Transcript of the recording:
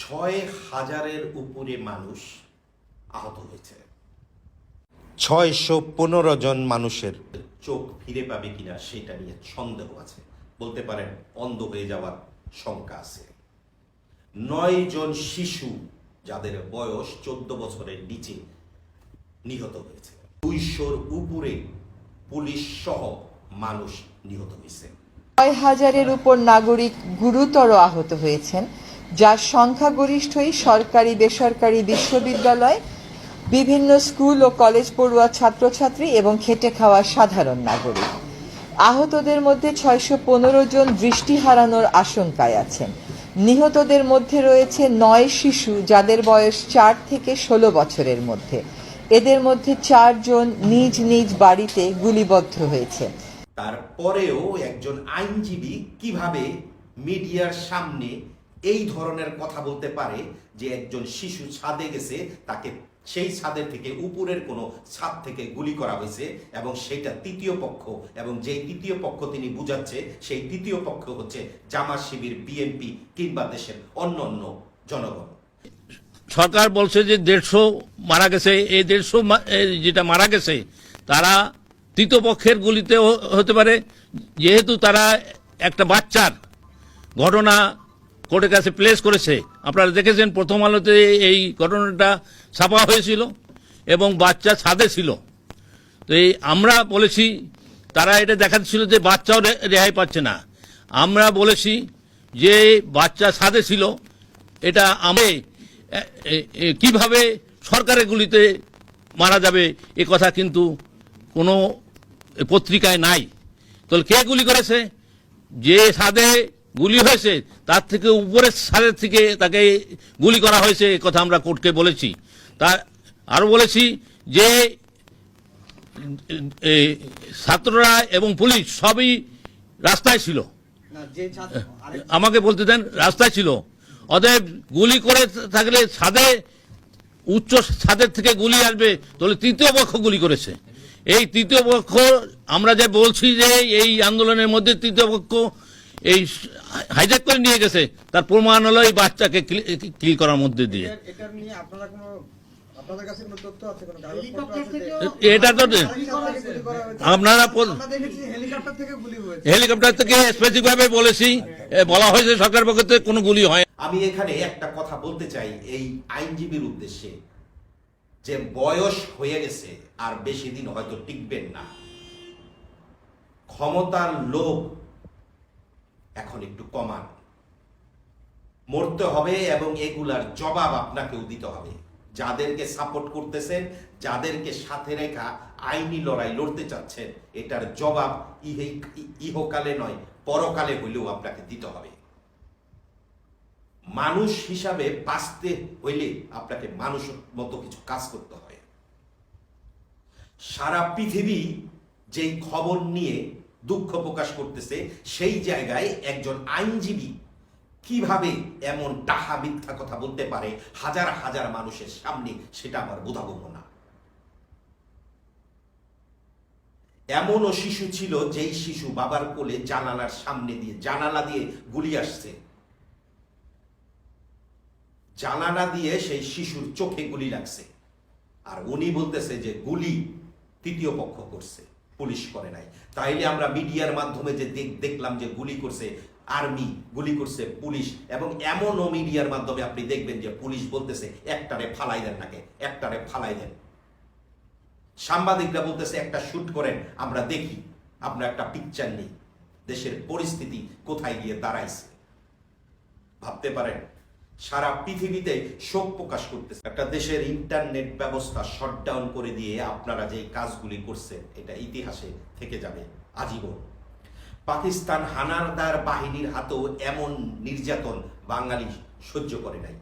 ছয় হাজারের উপরে মানুষ আহত হয়েছে। ছয়শো পনেরো জন মানুষের চোখ ফিরে পাবে কিনা সেটা নিয়ে সন্দেহ আছে। বলতে পারেন অন্ধ হয়ে যাওয়ার শঙ্কা আছে। নয় জন শিশু যাদের বয়স চোদ্দ বছরের নিচে নিহত হয়েছে। দুইশোর উপরে পুলিশ সহ মানুষ নিহত হয়েছে। ছয় হাজারের উপর নাগরিক গুরুতর আহত হয়েছেন। যার সংখ্যাগরিষ্ঠই সরকারি, বেসরকারি বিশ্ববিদ্যালয়, বিভিন্ন স্কুল ও কলেজ পড়ুয়া ছাত্রছাত্রী এবং খেটে খাওয়া সাধারণ নাগরিক। আহতদের মধ্যে ছয়শো পনেরো জন দৃষ্টি হারানোর আশঙ্কায় আছেন। নিহতদের মধ্যে রয়েছে নয় শিশু যাদের বয়স চার থেকে ষোলো বছরের মধ্যে। এদের মধ্যে চারজন নিজ নিজ বাড়িতে গুলিবদ্ধ হয়েছে। তারপরেও একজন আইনজীবী কীভাবে মিডিয়ার সামনে এই ধরনের কথা বলতে পারে যে একজন শিশু ছাদে গেছে, তাকে সেই ছাদের থেকে উপরের কোনো ছাদ থেকে গুলি করা হয়েছে এবং সেটা তৃতীয় পক্ষ এবং যেই তৃতীয় পক্ষ তিনি বুঝাচ্ছে, সেই তৃতীয় পক্ষ হচ্ছে জামা শিবির বিএনপি কিংবা দেশের অন্য অন্য জনগণ। সরকার বলছে যে দেড়শো মারা গেছে, এই দেড়শো যেটা মারা গেছে, তারা তৃতীয় পক্ষের গুলিতে হতে পারে, যেহেতু তারা একটা বাচ্চার ঘটনা কোর্টের কাছে প্লেস করেছে। আপনারা দেখেছেন প্রথম আলোতে এই ঘটনাটা ছাপা হয়েছিল এবং বাচ্চা ছাদে ছিল। তো এই আমরা বলেছি, তারা এটা দেখাচ্ছিল যে বাচ্চাও রেহাই পাচ্ছে না। আমরা বলেছি যে বাচ্চা ছাদে ছিল, এটা আমি কীভাবে সরকারের গুলিতে মারা যাবে, এ কথা কিন্তু কোনো পত্রিকায় নাই। তাহলে কে গুলি করেছে? যে ছাদে গুলি হয়েছে তার থেকে উপরের ছাদের থেকে তাকে গুলি করা হয়েছে এ কথা আমরা কোর্টকে বলেছি। তা আরও বলেছি যে ছাত্ররা এবং পুলিশ সবই রাস্তায় ছিল। আমাকে বলতে দেন রাস্তায় ছিল। অতএব গুলি করে থাকলে ছাদে উচ্চ ছাদের থেকে গুলি আসবে তাহলে তৃতীয় পক্ষ গুলি করেছে। এই তৃতীয় পক্ষ আমরা যে বলছি যে এই আন্দোলনের মধ্যে তৃতীয় পক্ষ এই হাইজ্যাক করে নিয়ে গেছে তার প্রমাণ হলো এই বাচ্চাকে কিল করার মধ্যে দিয়ে। এটার- এটার নিয়ে আপনারা কোনো আপনাদের কাছে কোনো তথ্য আছে কোনো কাগজপত্র হেলিকপ্টার আছে যে- থেকেও এটা তো? আপনারা বল- আমরা দেখেছি হেলিকপ্টার থেকে গুলি হয়েছে। হেলিকপ্টার থেকে স্পেসিফিক ভাবে বলেছি বলা হয়েছে সরকার পক্ষ থেকে কোনো গুলি হয় আমি এখানে একটা কথা বলতে চাই এই আইনজীবীর উদ্দেশ্যে। যে বয়স হয়ে গেছে আর বেশি দিন হয়তো টিকবেন না। ক্ষমতার লোভ এখন একটু কমান। মরতে হবে এবং এগুলার জবাব আপনাকেও দিতে হবে। যাদেরকে সাপোর্ট করতেছেন, যাদেরকে সাথে রেখা আইনি লড়াই লড়তে চাচ্ছেন, এটার জবাব ইহে- ইহকালে নয়, পরকালে হইলেও আপনাকে দিতে হবে। মানুষ হিসাবে বাঁচতে হইলে আপনাকে মানুষ মতো কিছু কাজ করতে হয়। সারা পৃথিবী যেই খবর নিয়ে দুঃখ প্রকাশ করতেছে, সেই জায়গায় একজন আইনজীবী কীভাবে এমন টাহা মিথ্যা কথা বলতে পারে হাজার হাজার মানুষের সামনে, সেটা আমার বোধাগম্য না। এমনও শিশু ছিল যেই শিশু বাবার কোলে জানালার সামনে দিয়ে, জানালা দিয়ে গুলি আসছে। জানালা দিয়ে সেই শিশুর চোখে গুলি লাগছে। আর উনি বলতেছে যে গুলি তৃতীয় পক্ষ করছে। পুলিশ করে নাই। তাইলে আমরা মিডিয়ার মাধ্যমে যে দেখ- দেখলাম যে গুলি করছে আর্মি, গুলি করছে পুলিশ, এবং এমনও মিডিয়ার মাধ্যমে আপনি দেখবেন যে পুলিশ বলতেছে, একটারে ফালাই দেন নাকে, একটারে ফালাই দেন। সাংবাদিকরা বলতেছে, একটা শুট করেন, আমরা দেখি, আমরা একটা পিকচার নিই। দেশের পরিস্থিতি কোথায় গিয়ে দাঁড়াইছে? ভাবতে পারেন সারা পৃথিবীতে শোক প্রকাশ করতেছে। একটা দেশের ইন্টারনেট ব্যবস্থা শটডাউন করে দিয়ে আপনারা যে কাজগুলি করছেন, এটা ইতিহাসে থেকে যাবে আজীবন। পাকিস্তান হানারদার বাহিনীর হাতেও এমন নির্যাতন বাঙালি সহ্য করে নাই।